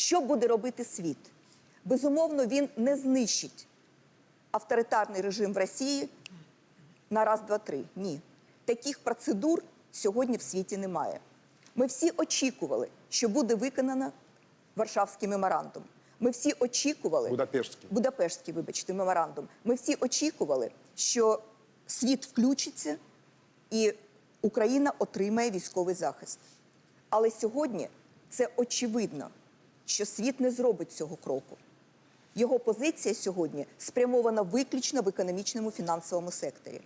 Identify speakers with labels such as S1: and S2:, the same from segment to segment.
S1: Що буде робити світ? Безумовно, він не знищить авторитарний режим в Росії на раз, два, три. Ні. Таких процедур сьогодні в світі немає. Ми всі очікували, що буде виконано Варшавський меморандум. Ми всі очікували
S2: Будапештський.
S1: Будапештський, вибачте, меморандум. Ми всі очікували, що світ включиться і Україна отримає військовий захист. Але сьогодні це очевидно, що світ не зробить цього кроку. Його позиція сьогодні спрямована виключно в економічному фінансовому секторі.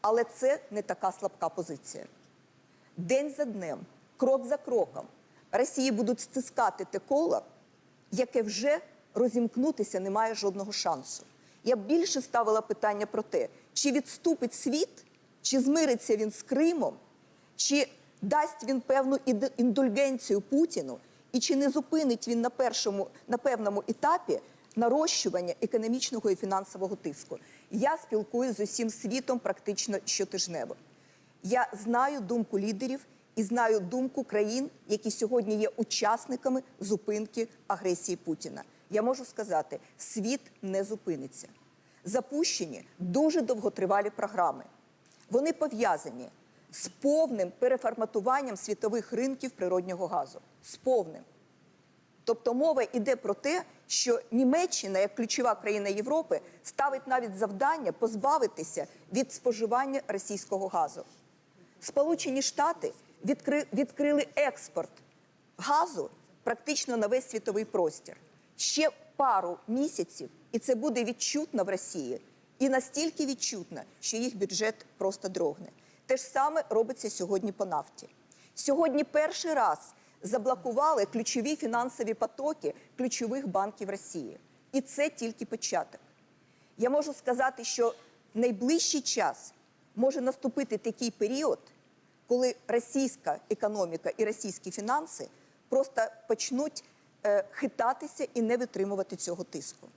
S1: Але це не така слабка позиція. День за днем, крок за кроком, Росії будуть стискати те коло, яке вже розімкнутися не має жодного шансу. Я більше ставила питання про те, чи відступить світ, чи змириться він з Кримом, чи дасть він певну індульгенцію Путіну, і чи не зупинить він на першому на певному етапі нарощування економічного і фінансового тиску. Я спілкуюся з усім світом практично щотижнево. Я знаю думку лідерів і знаю думку країн, які сьогодні є учасниками зупинки агресії Путіна. Я можу сказати, світ не зупиниться. Запущені дуже довготривалі програми. Вони пов'язані з повним переформатуванням світових ринків природнього газу. З повним. Тобто мова йде про те, що Німеччина, як ключова країна Європи, ставить навіть завдання позбавитися від споживання російського газу. Сполучені Штати відкри- відкрили експорт газу практично на весь світовий простір. Ще пару місяців, і це буде відчутно в Росії. І настільки відчутно, що їх бюджет просто дрогне. Те ж саме робиться сьогодні по нафті. Сьогодні перший раз заблокували ключові фінансові потоки ключових банків Росії. І це тільки початок. Я можу сказати, що в найближчий час може наступити такий період, коли російська економіка і російські фінанси просто почнуть е, хитатися і не витримувати цього тиску.